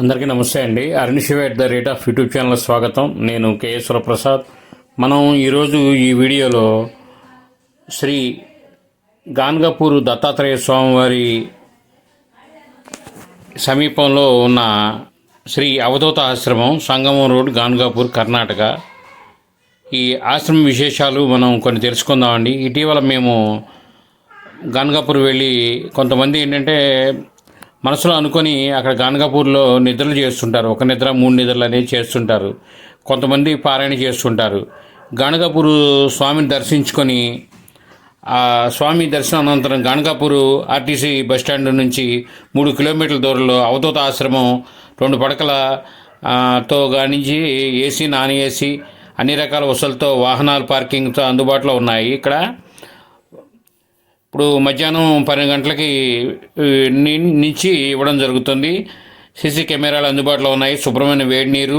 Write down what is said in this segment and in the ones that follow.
అందరికీ నమస్తే అండి. Arunishiva at the rate of YouTube channel స్వాగతం. నేను కేఎస్వర ప్రసాద్ మనం ఈరోజు ఈ వీడియోలో శ్రీ గాన్గపూర్ దత్తాత్రేయ స్వామివారి సమీపంలో ఉన్న శ్రీ అవధూత ఆశ్రమం సంగమం రోడ్ గాన్గాపూర్ కర్ణాటక. ఈ ఆశ్రమం విశేషాలు మనం కొన్ని తెలుసుకుందామండి. ఇటీవల మేము గాన్గాపూర్ వెళ్ళి కొంతమంది ఏంటంటే మనసులో అనుకొని అక్కడ గానగాపూర్లో నిద్రలు చేస్తుంటారు. ఒక నిద్ర మూడు నిద్రలు అనేది చేస్తుంటారు. కొంతమంది పారాయణ చేస్తుంటారు. గానగాపూరు స్వామిని దర్శించుకొని ఆ స్వామి దర్శనం అనంతరం గానగాపూర్ ఆర్టీసీ బస్ స్టాండ్ నుంచి మూడు కిలోమీటర్ల దూరంలో అవధూత ఆశ్రమం రెండు పడకల తో గానించి ఏసీ నాన్ ఏసీ అన్ని రకాల వసతులతో వాహనాలు పార్కింగ్తో అందుబాటులో ఉన్నాయి. ఇక్కడ ఇప్పుడు మధ్యాహ్నం పన్నెండు గంటలకి నుంచి ఇవ్వడం జరుగుతుంది. సీసీ కెమెరాలు అందుబాటులో ఉన్నాయి. శుభ్రమైన వేడి నీరు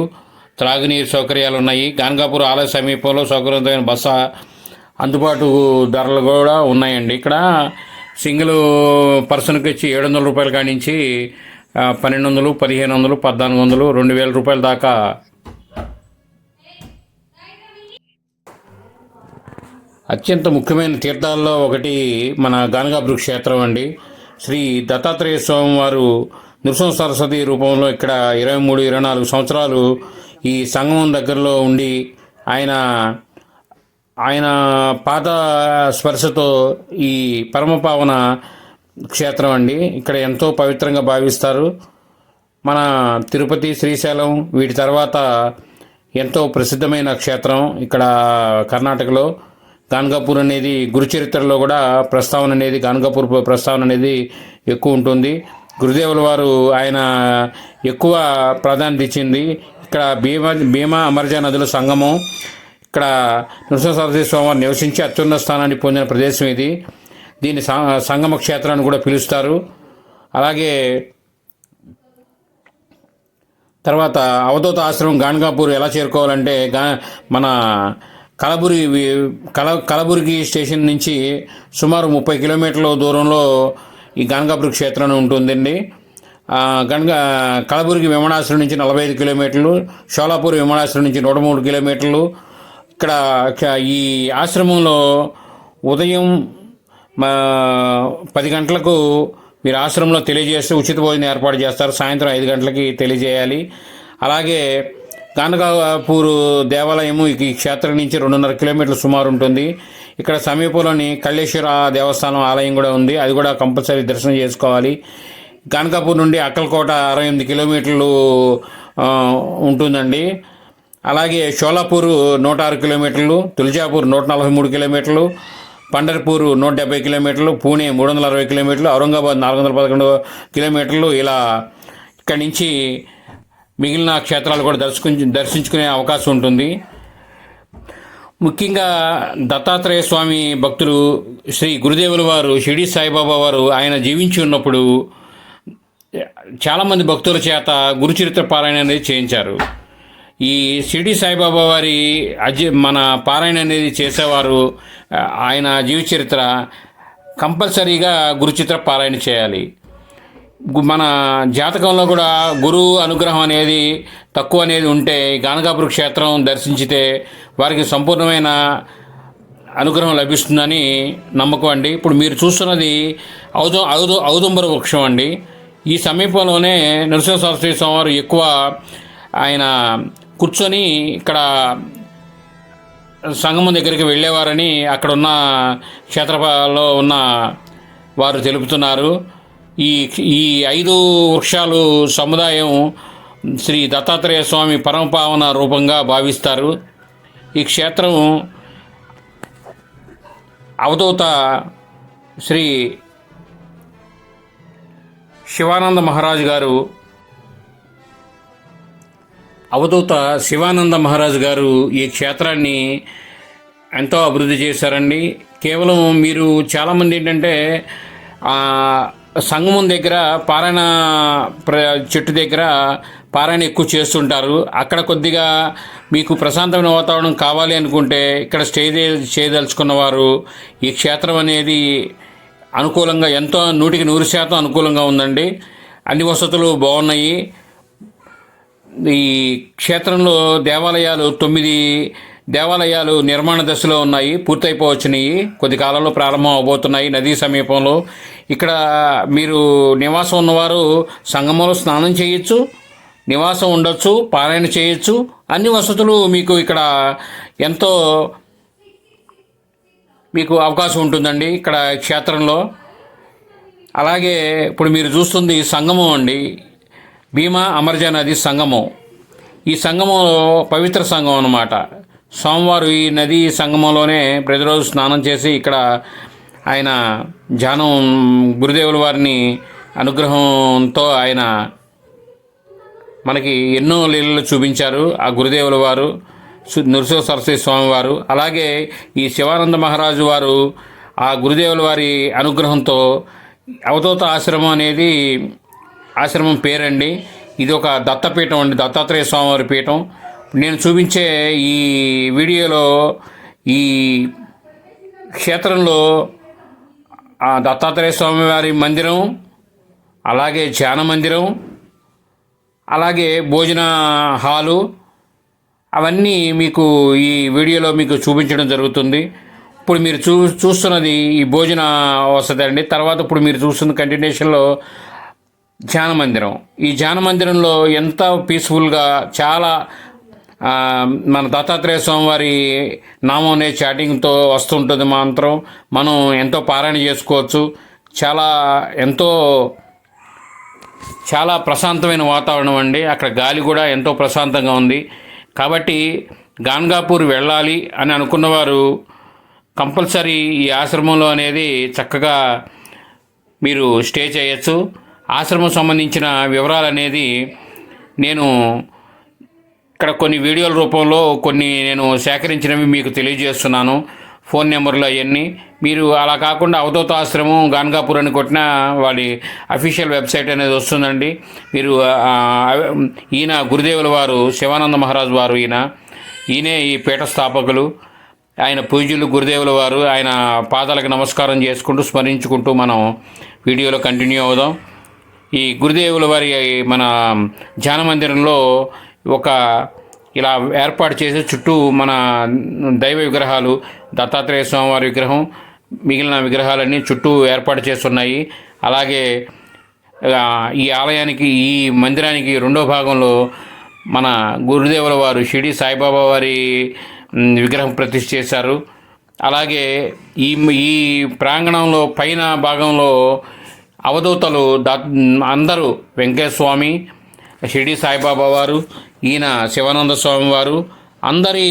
త్రాగునీరు సౌకర్యాలు ఉన్నాయి. గాన్గాపూర్ ఆలయ సమీపంలో సౌకర్యవంతమైన బస అందుబాటు ధరలు కూడా ఉన్నాయండి. ఇక్కడ సింగిల్ పర్సన్కి వచ్చి ఏడు వందల రూపాయల కాడి నుంచి పన్నెండు వందలు పదిహేను వందలు పద్నాలుగు వందలు రెండు వేల రూపాయల దాకా అత్యంత ముఖ్యమైన తీర్థాల్లో ఒకటి మన గానగాపురి క్షేత్రం అండి. శ్రీ దత్తాత్రేయ స్వామి వారు నృసింహ సరస్వతి రూపంలో ఇక్కడ ఇరవై మూడు ఇరవై నాలుగు సంవత్సరాలు ఈ సంగమం దగ్గరలో ఉండి ఆయన ఆయన పాద స్పర్శతో ఈ పరమపావన క్షేత్రం అండి. ఇక్కడ ఎంతో పవిత్రంగా భావిస్తారు. మన తిరుపతి శ్రీశైలం వీటి తర్వాత ఎంతో ప్రసిద్ధమైన క్షేత్రం ఇక్కడ కర్ణాటకలో. గాన్గాపూర్ అనేది గురుచరిత్రలో కూడా ప్రస్తావన అనేది గాన్గాపూర్ ప్రస్తావన అనేది ఎక్కువ ఉంటుంది. గురుదేవుల వారు ఆయన ఎక్కువ ప్రాధాన్యత ఇచ్చింది. ఇక్కడ భీమా భీమా అమర్జా నదుల సంగమం. ఇక్కడ నృసింహ సరస్వతి స్వామివారు నివసించి అత్యున్నత స్థానాన్ని పొందిన ప్రదేశం ఇది. దీన్ని సా- సంగమ క్షేత్రాన్ని కూడా పిలుస్తారు. అలాగే తర్వాత అవధూత ఆశ్రమం గాన్గాపూర్ ఎలా చేరుకోవాలంటే గా మన కలబురి కల కలబురిగి స్టేషన్ నుంచి సుమారు ముప్పై కిలోమీటర్ల దూరంలో ఈ గాన్గాపూర్ క్షేత్రం ఉంటుందండి. ఆ, గనక విమానాశ్రయం నుంచి నలభై ఐదు కిలోమీటర్లు షోలాపూర్ విమానాశ్రయం నుంచి నూట మూడు కిలోమీటర్లు. ఇక్కడ ఈ ఆశ్రమంలో ఉదయం మా పది గంటలకు మీరు ఆశ్రమంలో తెలియజేస్తే ఉచిత భోజనం ఏర్పాటు చేస్తారు. సాయంత్రం ఐదు గంటలకి తెలియజేయాలి. అలాగే గానగాపూరు దేవాలయము ఈ క్షేత్రం నుంచి రెండున్నర కిలోమీటర్లు సుమారు ఉంటుంది. ఇక్కడ సమీపంలోని కళ్ళేశ్వర దేవస్థానం ఆలయం కూడా ఉంది. అది కూడా కంపల్సరీ దర్శనం చేసుకోవాలి. గానగాపూర్ నుండి అక్కలకోట అరవై ఎనిమిది కిలోమీటర్లు ఉంటుందండి. అలాగే షోలాపూర్ నూట ఆరు కిలోమీటర్లు తులజాపూర్ నూట నలభై మూడు కిలోమీటర్లు పండర్పూర్ నూట డెబ్బై కిలోమీటర్లు పూణే మూడు వందల అరవై కిలోమీటర్లు ఔరంగాబాద్ నాలుగు వందల పదకొండు కిలోమీటర్లు ఇలా ఇక్కడి నుంచి మిగిలిన క్షేత్రాలు కూడా దర్శించు దర్శించుకునే అవకాశం ఉంటుంది. ముఖ్యంగా దత్తాత్రేయ స్వామి భక్తులు శ్రీ గురుదేవుల వారు షిరిడి సాయిబాబా వారు ఆయన జీవించి ఉన్నప్పుడు చాలామంది భక్తుల చేత గురుచరిత్ర పారాయణ అనేది చేయించారు. ఈ షిరిడి సాయిబాబా వారి అజ మన పారాయణ అనేది చేసేవారు ఆయన జీవిత చరిత్ర కంపల్సరీగా గురుచిత్ర పారాయణ చేయాలి. మన జాతకంలో కూడా గురువు అనుగ్రహం అనేది తక్కువ అనేది ఉంటే గానకాపురి క్షేత్రం దర్శించితే వారికి సంపూర్ణమైన అనుగ్రహం లభిస్తుందని నమ్మకం అండి. ఇప్పుడు మీరు చూస్తున్నది ఔదు ఔదు ఔదుంబర వృక్షం అండి. ఈ సమీపంలోనే నరసింహ సరస్వతి స్వామివారు ఎక్కువ ఆయన కూర్చొని ఇక్కడ సంగమం దగ్గరికి వెళ్ళేవారని అక్కడ ఉన్న క్షేత్రంలో ఉన్న వారు తెలుపుతున్నారు. ఈ ఈ ఐదు వృక్షాలు సముదాయం శ్రీ దత్తాత్రేయ స్వామి పరమపావన రూపంగా భావిస్తారు. ఈ క్షేత్రం అవధూత శ్రీ శివానంద మహారాజు గారు అవధూత శివానంద మహారాజు గారు ఈ క్షేత్రాన్ని ఎంతో అభివృద్ధి చేశారండి. కేవలం మీరు చాలామంది ఏంటంటే సంగమం దగ్గర పారాయణ ప్ర చెట్టు దగ్గర పారాయణ ఎక్కువ చేస్తుంటారు. అక్కడ కొద్దిగా మీకు ప్రశాంతమైన వాతావరణం కావాలి అనుకుంటే ఇక్కడ స్టే చేయదలుచుకున్న వారు ఈ క్షేత్రం అనేది అనుకూలంగా ఎంతో నూటికి నూరు శాతం అనుకూలంగా ఉందండి. అన్ని వసతులు బాగున్నాయి. ఈ క్షేత్రంలో దేవాలయాలు తొమ్మిది దేవాలయాలు నిర్మాణ దశలో ఉన్నాయి పూర్తయిపోవచ్చినాయి కొద్ది కాలంలో ప్రారంభం అవబోతున్నాయి. నదీ సమీపంలో ఇక్కడ మీరు నివాసం ఉన్నవారు సంగమంలో స్నానం చేయొచ్చు నివాసం ఉండొచ్చు పారాయణ చేయొచ్చు. అన్ని వసతులు మీకు ఇక్కడ ఎంతో మీకు అవకాశం ఉంటుందండి ఇక్కడ క్షేత్రంలో. అలాగే ఇప్పుడు మీరు చూస్తుంది సంగమం అండి. భీమా అమర్జా నది సంగమం. ఈ సంగమంలో పవిత్ర సంఘం అన్నమాట. సోమవారం ఈ నది సంగమంలోనే ప్రతిరోజు స్నానం చేసి ఇక్కడ ఆయన ధ్యానం గురుదేవుల వారిని అనుగ్రహంతో ఆయన మనకి ఎన్నో లీలలు చూపించారు. ఆ గురుదేవుల వారు నృసింహ సరస్వతి స్వామి వారు అలాగే ఈ శివానంద మహారాజు వారు ఆ గురుదేవుల వారి అనుగ్రహంతో అవధూత ఆశ్రమం అనేది ఆశ్రమం పేరండి. ఇది ఒక దత్తపీఠం అండి. దత్తాత్రేయ స్వామివారి పీఠం. నేను చూపించే ఈ వీడియోలో ఈ క్షేత్రంలో ఆ దత్తాత్రేయ స్వామి వారి మందిరం అలాగే ధ్యాన మందిరం అలాగే భోజన హాలు అవన్నీ మీకు ఈ వీడియోలో మీకు చూపించడం జరుగుతుంది. ఇప్పుడు మీరు చూ చూస్తున్నది ఈ భోజన వసతి అండి. తర్వాత ఇప్పుడు మీరు చూస్తున్న కంటిన్యూషన్లో ధ్యాన మందిరం. ఈ ధ్యాన మందిరంలో ఎంత పీస్ఫుల్గా చాలా మన దత్తాత్రేయ స్వామి వారి నామం అనే చాటింగ్తో వస్తుంటుంది మంత్రం. మనం ఎంతో పారాయణ చేసుకోవచ్చు. చాలా ఎంతో చాలా ప్రశాంతమైన వాతావరణం అండి. అక్కడ గాలి కూడా ఎంతో ప్రశాంతంగా ఉంది. కాబట్టి గాన్గాపూర్ వెళ్ళాలి అని అనుకున్నవారు కంపల్సరీ ఈ ఆశ్రమంలో అనేది చక్కగా మీరు స్టే చేయొచ్చు. ఆశ్రమం సంబంధించిన వివరాలు అనేది నేను ఇక్కడ కొన్ని వీడియోల రూపంలో కొన్ని నేను సేకరించినవి మీకు తెలియజేస్తున్నాను. ఫోన్ నెంబర్లు అవన్నీ. మీరు అలా కాకుండా అవధూత ఆశ్రమం గాన్గాపూర్ అని కొట్టిన వాడి అఫీషియల్ వెబ్సైట్ అనేది వస్తుందండి. మీరు ఈయన గురుదేవుల వారు శివానంద మహారాజు వారు ఈయన. ఈయనే ఈ పీఠ స్థాపకులు. ఆయన పూజ్యులు గురుదేవుల వారు. ఆయన పాదాలకు నమస్కారం చేసుకుంటూ స్మరించుకుంటూ మనం వీడియోలో కంటిన్యూ అవుదాం. ఈ గురుదేవుల వారి మన ధ్యాన మందిరంలో ఒక ఇలా ఏర్పాటు చేసి చుట్టూ మన దైవ విగ్రహాలు దత్తాత్రేయ స్వామివారి విగ్రహం మిగిలిన విగ్రహాలన్నీ చుట్టూ ఏర్పాటు చేస్తున్నాయి. అలాగే ఈ ఆలయానికి ఈ మందిరానికి రెండో భాగంలో మన గురుదేవుల వారు షిరిడి సాయిబాబా వారి విగ్రహం ప్రతిష్ఠ చేశారు. అలాగే ఈ ఈ ప్రాంగణంలో పైన భాగంలో అవధూతలు దా అందరూ వెంకటేశ్వర షిడి షిరిడి సాయిబాబా వారు ఈయన శివానంద స్వామి వారు అందరి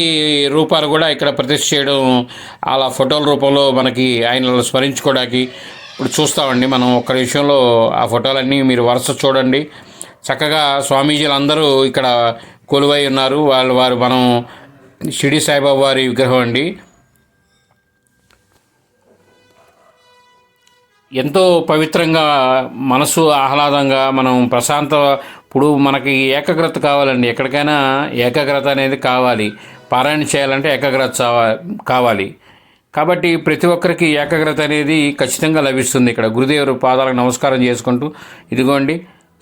రూపాలు కూడా ఇక్కడ ప్రతిష్ఠ చేయడం అలా ఫోటోల రూపంలో మనకి ఆయన స్మరించుకోవడానికి ఇప్పుడు చూస్తామండి మనం ఒక్క విషయంలో ఆ ఫోటోలన్నీ మీరు వరుస చూడండి. చక్కగా స్వామీజీలు అందరూ ఇక్కడ కొలువై ఉన్నారు. వాళ్ళు వారు మనం షిడి సాయిబాబా వారి విగ్రహం అండి. ఎంతో పవిత్రంగా మనసు ఆహ్లాదంగా మనం ప్రశాంత ఇప్పుడు మనకి ఏకాగ్రత కావాలండి. ఎక్కడికైనా ఏకాగ్రత అనేది కావాలి. పారాయణ చేయాలంటే ఏకాగ్రత కావాలి. కాబట్టి ప్రతి ఒక్కరికి ఏకాగ్రత అనేది ఖచ్చితంగా లభిస్తుంది. ఇక్కడ గురుదేవుడు పాదాలకు నమస్కారం చేసుకుంటూ ఇదిగోండి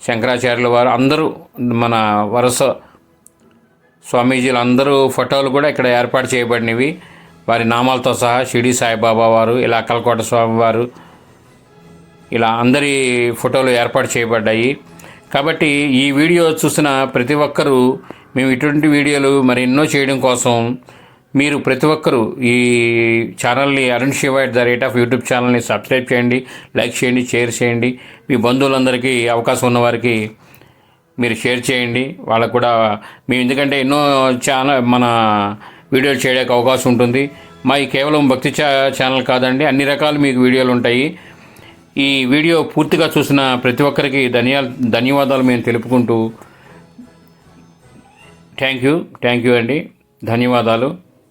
శంకరాచార్యుల వారు అందరూ మన వరుస స్వామీజీలు అందరూ ఫోటోలు కూడా ఇక్కడ ఏర్పాటు చేయబడినవి. వారి నామాలతో సహా షిరిడి సాయిబాబా వారు ఇలా అక్కలకోట స్వామి వారు ఇలా అందరి ఫోటోలు ఏర్పాటు చేయబడ్డాయి. కాబట్టి ఈ వీడియో చూసిన ప్రతి ఒక్కరూ మేము ఇటువంటి వీడియోలు మరి ఎన్నో చేయడం కోసం మీరు ప్రతి ఒక్కరూ ఈ ఛానల్ని Arun Shiva at the rate of YouTube ఛానల్ని సబ్స్క్రైబ్ చేయండి లైక్ చేయండి షేర్ చేయండి. మీ బంధువులందరికీ అవకాశం ఉన్నవారికి మీరు షేర్ చేయండి. వాళ్ళకు కూడా మేము ఎందుకంటే ఎన్నో ఛానల్ మన వీడియోలు చేయడానికి అవకాశం ఉంటుంది. మా ఈ కేవలం భక్తి ఛానల్ కాదండి అన్ని రకాలు మీకు వీడియోలు ఉంటాయి. ఈ వీడియో పూర్తిగా చూసిన ప్రతి ఒక్కరికి ధన్యా ధన్యవాదాలు మేము తెలుపుకుంటూ థ్యాంక్ యూ థ్యాంక్ యూ అండి. ధన్యవాదాలు.